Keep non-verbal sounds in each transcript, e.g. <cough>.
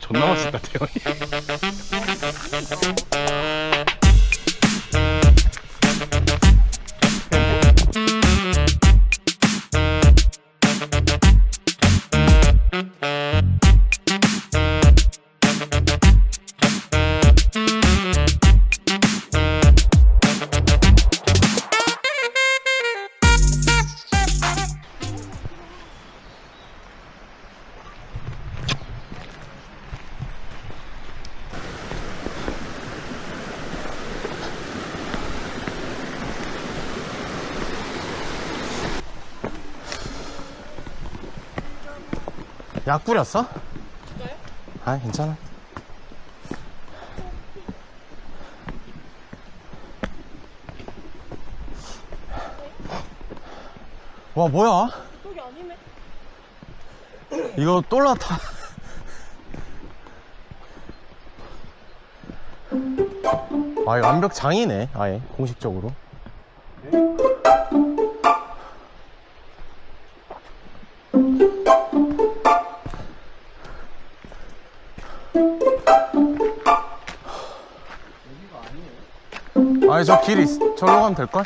존나 맛있다 태연이 약 뿌렸어? 아 괜찮아. 와 뭐야? 저기 아니네. 이거 똘라타. 아 이거 완벽 장이네 아예 공식적으로 저 길이 있- 저로 가면 될걸?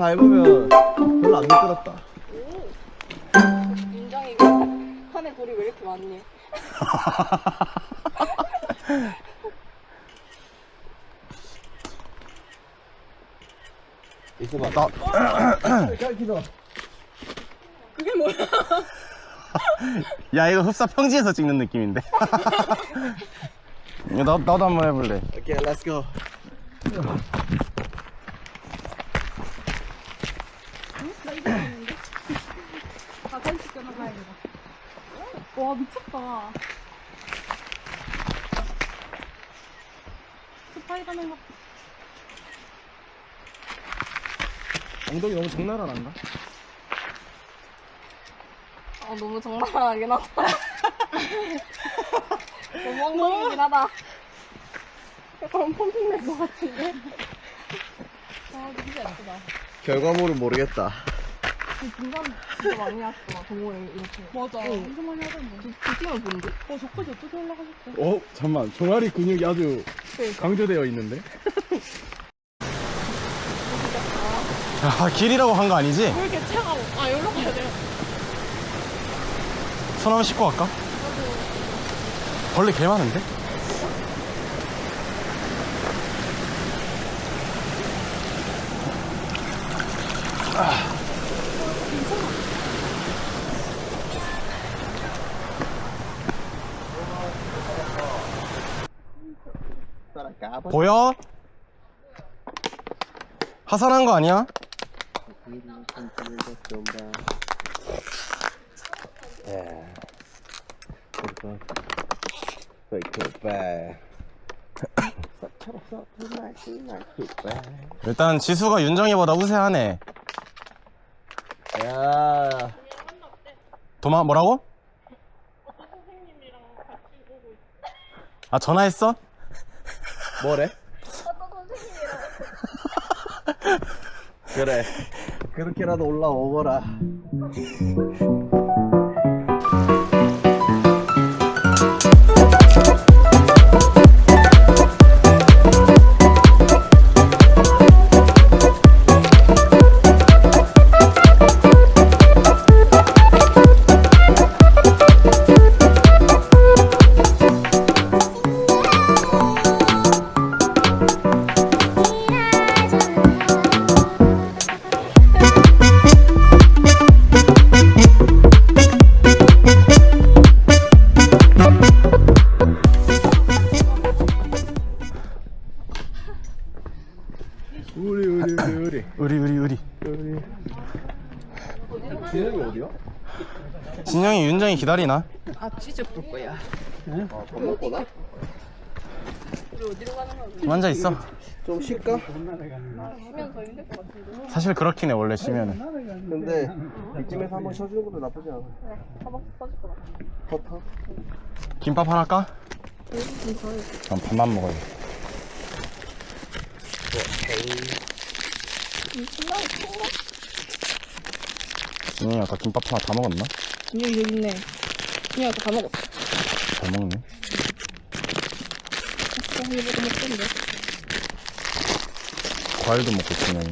밟으면 별로 안 미끄럽다. 인정이 판에 돌이 왜 이렇게 많니? <laughs> 있어봐. 나, 기서 그게 뭐야? <laughs> 야 이거 흡사 평지에서 찍는 느낌인데 <laughs> 야, 나, 나도 한번 해볼래 오케이, 렛츠 고. 가까이 시켜놔 가야 되나? 와 미쳤다. 스파이더맨 같아. 엉덩이 너무 적나라한가? 어 너무 장난하긴 하다. <laughs> 너무 엉망이긴 하다. 약간 펌핑 낼것 같은데? 아 진짜 예쁘다. 결과물은 모르겠다. 그 중간 진짜 많이 왔어. 동호회 이렇게. 맞아. 응. 엄청 많이 하던데. 그 팀을 본데? 어 저까지 어떻게 올라가셨대? 어? 잠만 종아리 근육이 아주 그러니까. 강조되어 있는데 <laughs> 아 길이라고 한 거 아니지? 왜 이렇게 차가워? 아 여기로 가야 돼요. 손 한번 씻고 갈까? 벌레 개 많은데? 보여? 하산한 거 아니야? 예. 일단 지수가 윤정이보다 우세하네 야, 도마 뭐라고? 아 전화했어? 뭐래? <laughs> 그래. 그렇게라도 올라오거라. <laughs> 기다리나? 아 치즈 볼 거야. 아, 밥 먹거나? 앉아 있어 좀 쉴까? 쉬면 더 힘들 것 같은데. 사실 그렇긴 해 원래 쉬면은 근데 이쯤에서 한번 쉬어주는 것도 나쁘지 않아. 그래, 허벅지 터질 것 같아. 버터? 김밥 하나 까? 그럼 밥만 먹어야 돼이 큰가? 진영이 아까 김밥 하나 다 먹었나? 분명히 여기 있네. 그냥 다 먹었어. 잘 먹네 진짜 이거 먹겠는데. 과일도 먹고 진영이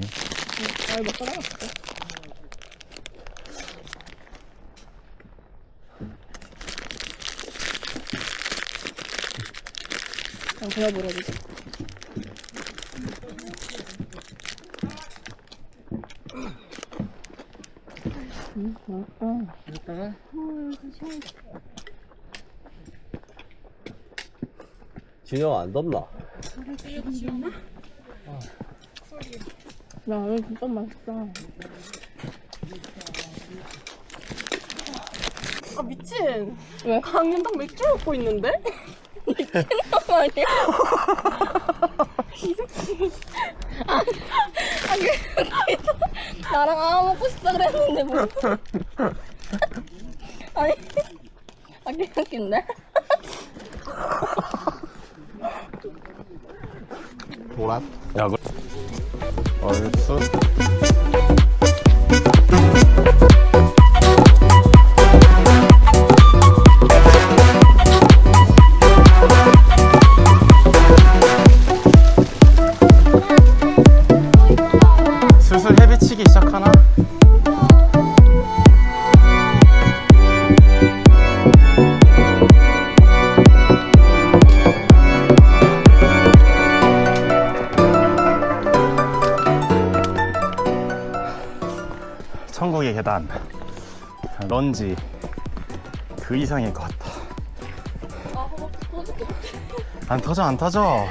아, 먹고 나갔어. 그냥 그려버려야지. 음, 맛있 다. 진영 안 덥나? 야, 여기 진짜 맛있다. 아, 미친. 왜? 강윤당 맥주 먹고 있는데? 미친놈 아니야? 이 새끼. 아, 아, 그, 나랑 아 먹고 싶다 그랬는데, 뭐. 아니, 아, 개웃긴데? 도란? 야 그... 얼쑤 런지 그 이상일 것 같다 아. 안 터져 안 터져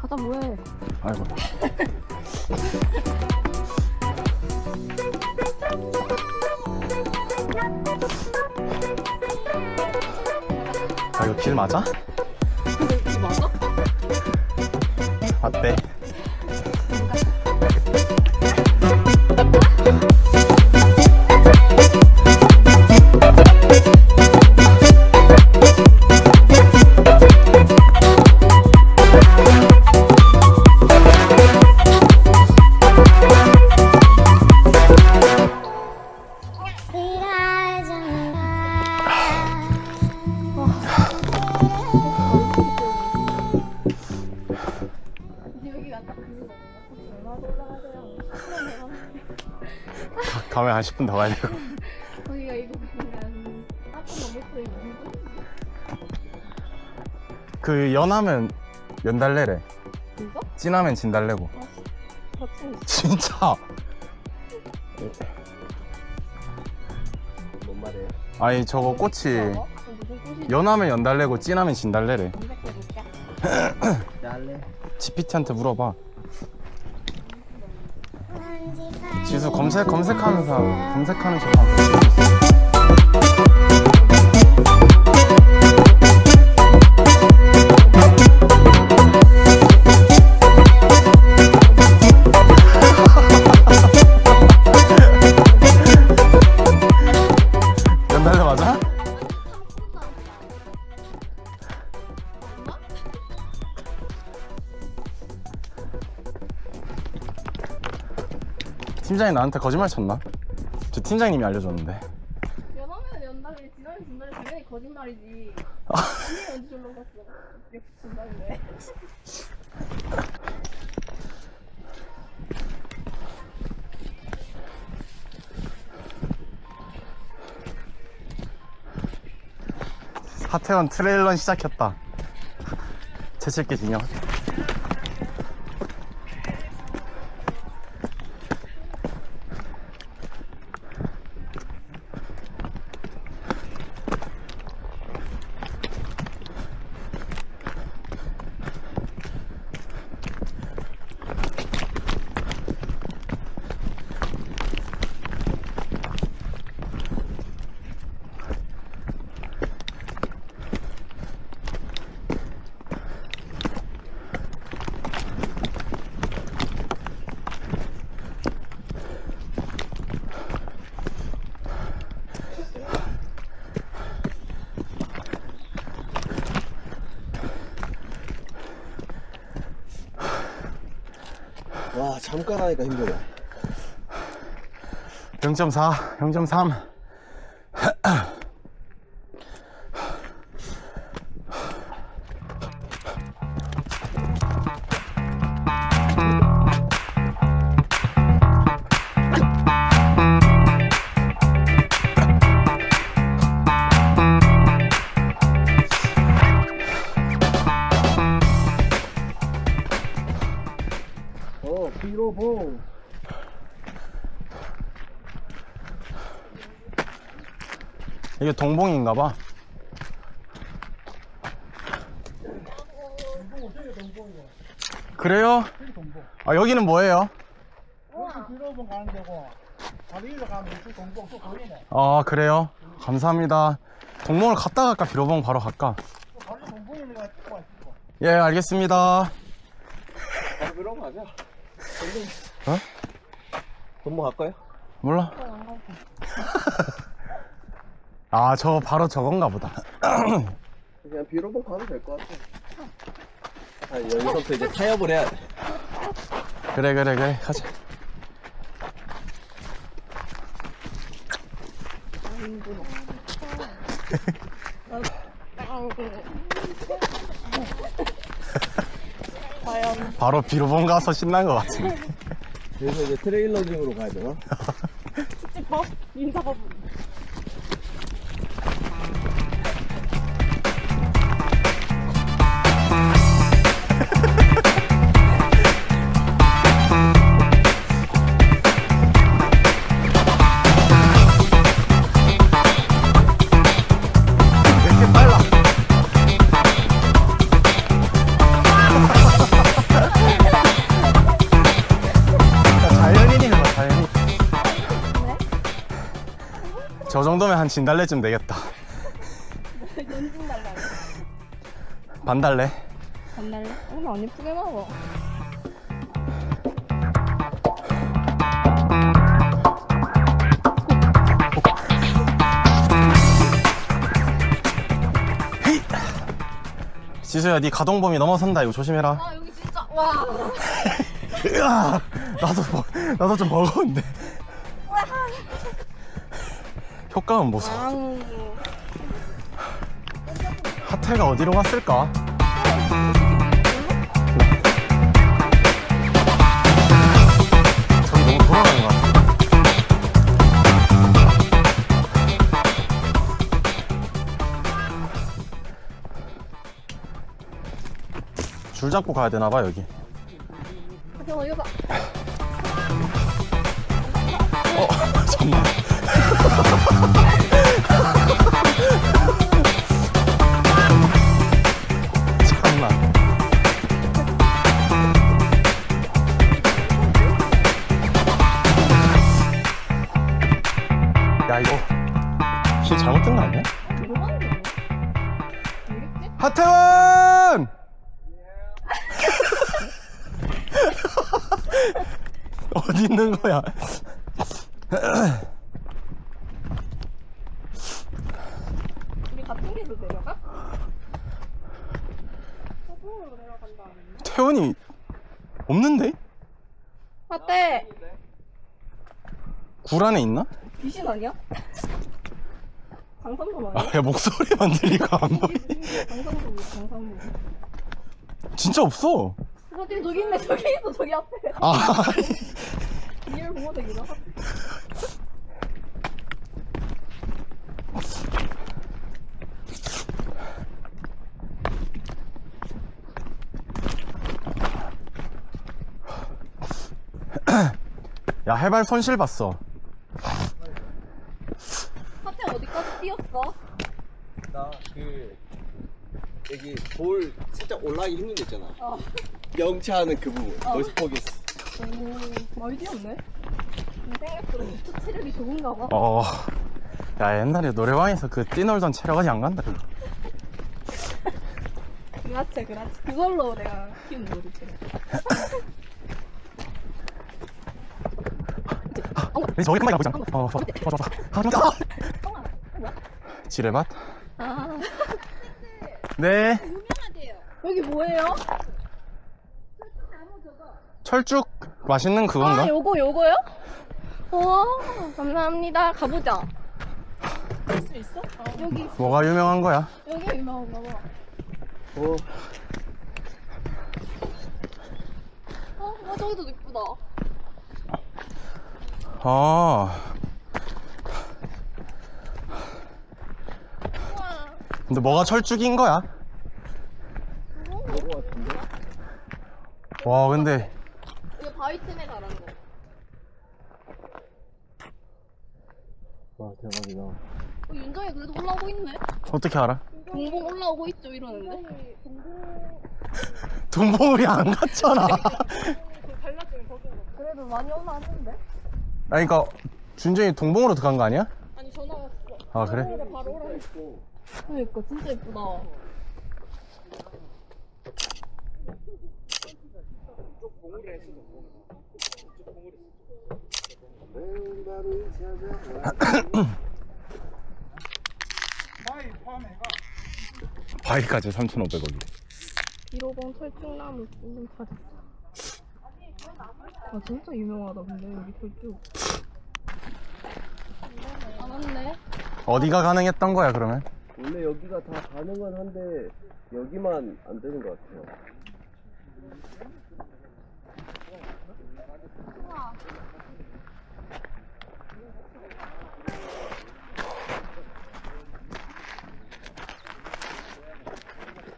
가자, 뭐해. 아이고 아 이거 길 맞아? 맞아? 맞대 <laughs> 가- 가면 한 10분 더 가야 되고 거기가 이거 그냥 아까 넘었어 이거 누구? 그 연하면 연달래래 이거? 진하면 진달래고 같이 있어. 진짜 뭔 말이에요? 아니 저거 꽃이 저거? 무슨 꽃이? 연하면 연달래고 진하면 진달래래 검색해볼게. 잘래? GPT한테 물어봐 Orange 지수 검색 검색하면서 검색하는 척 하고 팀장이 나한테 거짓말 쳤나? 저 팀장님이 알려줬는데 연하면 연달에 지나면 진달에 당연히 거짓말이지. 언니 언제 졸로 갔어? 역시 진달래. 하태원 트레일런 시작했다 <laughs> 채칠게 진영 와 잠깐 하니까 힘들어 0.4, 0.3. 이게 동봉인가 봐. 그래요? 아, 여기는 뭐예요? 뒤로 한번 가는 데고 다리로 가면 이쪽 동봉 또 보이네 아, 그래요? 감사합니다. 동봉을 갔다 갈까? 비로봉 바로 갈까? 다리 동봉이 내가 찍고 왔고 예, 알겠습니다. 바로 거 가자 어? 돈모 갈까요? 몰라. <laughs> <laughs> 아, 저 바로 저건가 보다. 그냥 비로봉 가도 될 것 같아 아 여기서부터 이제 타협을 해야 돼 그래, 그래, 그래. 가자. <laughs> 바로 비로봉 가서 신난 것 같은데. 그래서 이제 트레일러징으로 가야 되나? <laughs> 밥 인사밥. 한 진달래쯤 되겠다. 연진 달라. 반달래? 반달래? 오늘 안 예쁘게 나와. 지수야, 네 가동범위 넘어선다. 이거 조심해라. 아 여기 진짜 와. <laughs> 으아! 나도, 버- 나도 좀 버거운데. 효과는 보소. 앙. 하태가 어디로 갔을까? 저기 너무 돌아가는 것 같아. 줄 잡고 가야 되나 봐 여기. 잠깐만 이거 봐. 태원이 없는데? 하대. 굴 안에 있나? 귀신 아니야? <laughs> 장선범 아니야? 아, 야 목소리만 들리고 안 보이. 장선범이야 장선범. 진짜 없어. 어디 저기 있네 저기 있어 저기 앞에. 아, <laughs> 리얼 보호색이다. 야 해발 손실 봤어. 하태 어디까지 뛰었어? 나그 여기 돌 살짝 올라가기 힘든 데 있잖아 어. 영차하는 그 부분 거기서 포기했어 오 많이 뛰었네. 생각보다 부츠 체력이 좋은가 봐. 어. 야 옛날에 노래방에서 그 뛰놀던 체력이 안 간다. 그거. 그렇지 그렇지. 그걸로 내가 키운 거지. <laughs> 왜 저기 한 마리 있잖아. 어, 좋아, 좋아, 좋아, 좋아. 아, 좋다. 똥아. 뭐야? 지뢰밭? 아 네. 여기 뭐예요? 철쭉 맛있는 그건가? 아 요거 요거요? 와 감사합니다. 가보자. 할수 있어? 어. 여기 뭐가 유명한 거야? 여기 유명한가 봐. 어, 어, 와 저기도 이쁘다. 아. 근데 뭐가 철쭉인 거야? 와 근데 이거 바위 틈에 가는 거. 와, 대박이다. 어, 윤정이 그래도 올라오고 있네. 어떻게 알아? 동봉 올라오고 있죠 이러는데. 돈봉우리 안 갔잖아. <laughs> 그래도 많이 올라왔는데. 아니 그니까 준정이 동봉으로 들어간 거 아니야? 아니 전화 왔어. 아 그래? 바로 오라 했어. 그러니까 진짜 예쁘다. 바위 포함해가 바위까지 3,500원이 1호봉 철쭉나무 좀 찾았어. 아 진짜 유명하다 근데 여기 철쭉. 아 맞네. 어디가 가능했던 거야 그러면? 원래 여기가 다 가능은 한데, 여기만 안 되는 것 같아요.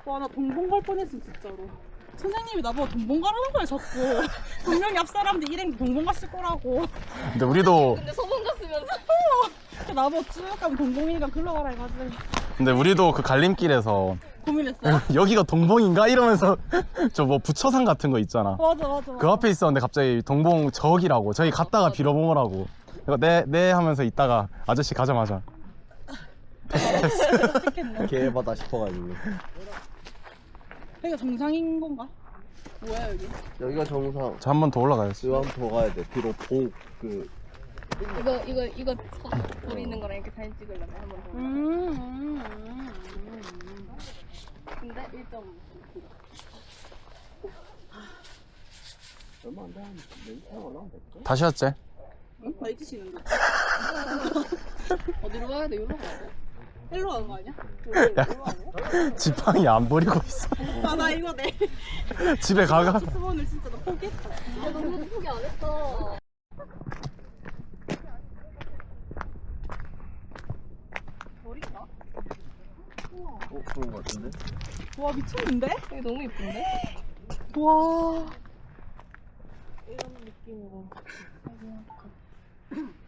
와, 나 동봉 갈 뻔했어, 진짜로. 선생님이 나보고 동봉 가라는 거야, 자꾸. <laughs> 분명히 앞 사람들 일행 동봉 갔을 거라고. 근데 우리도 근데 소문 갔으면서. 나보고 쭉 가면 동봉이니까 글로 가라 해가지고. 근데 우리도 그 갈림길에서 고민했어요. <laughs> 여기가 동봉인가 이러면서 <laughs> 저 뭐 부처산 같은 거 있잖아 맞아, 맞아. 그 앞에 있었는데 갑자기 동봉 저기라고 저기 갔다가 빌어보라고 네, 네 하면서 있다가 아저씨 가자마자 개바다 싶어가지고. 여기가 정상인 건가? 뭐야, 여기? 여기가 정상. 저한번 더 올라가야지 지금 한번 더 가야 돼. 뒤로 봉, 그, 이거 이거 이거 서 보이는 거랑 이렇게 사진 찍으려면 한번 더. 음, 음, 음, 음. 근데 1.5. 얼마 안 돼. 한 멘트 올라오면 될까? 다시 왔지? 응? 나 잊으시는데. <laughs> 어디로 가야 돼? 여기로 가야 돼? 일로 가는 거 아니야? <laughs> 지팡이 안 버리고 있어 거? <laughs> 아, 나 이거 내. 집에 가가 수원을 진짜 나 포기했다. 아 너무 예쁘게 안 했다. 머리가? 어, 그런 것 같은데? 와, 미쳤는데? 이게 너무 예쁜데? 와. 이런 느낌으로. <laughs>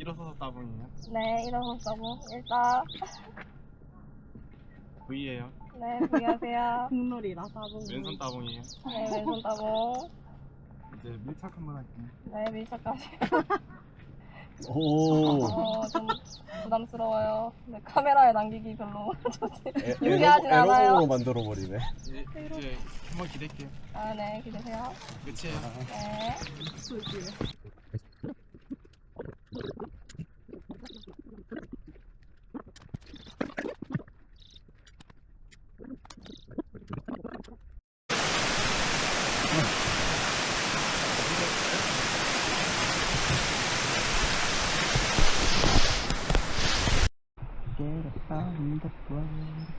일어서서 따봉이에요? 네, 일어섰다고. 일단, V예요 네, 안녕하세요. <laughs> 국놀이라 따봉. 왼손 따봉이에요 네, 왼손 따고. 이제 밀착 한번 할게요 네, 밀착까지. 오. 어, 좀 부담스러워요. 네, 카메라에 남기기 별로 <laughs> 좋지. 에- 유리하진 에로- 않아요. 에로공으로 만들어 버리네. 이제, 이제 한번 기댈게요 아, 네, 기대세요. 끝이에요 네.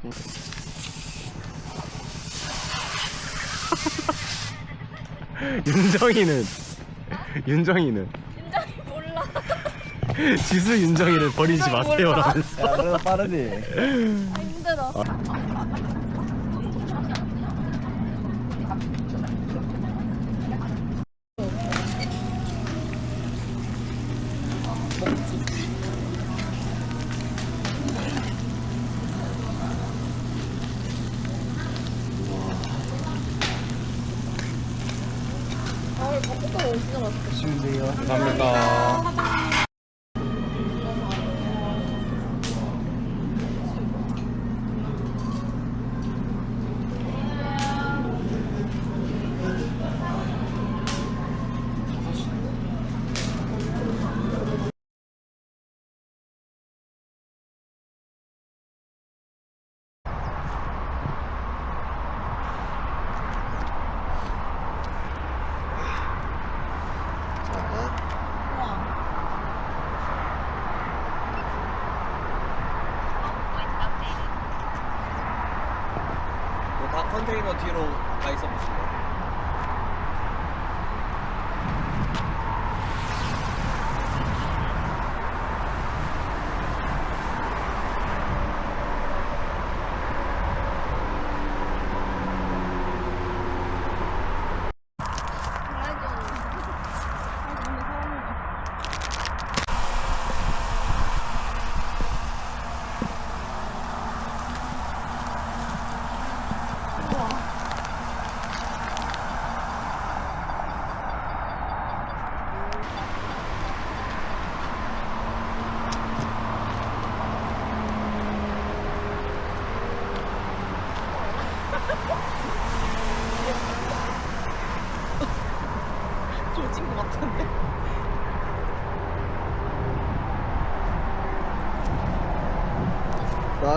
<laughs> 윤정이는 윤정이는 굉장히 몰라. 지수 윤정이를 버리지 마세요. 라면서. 야, 빠르지. 아, 힘들어. 아. 컨테이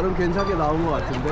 나름 괜찮게 나온 것 같은데?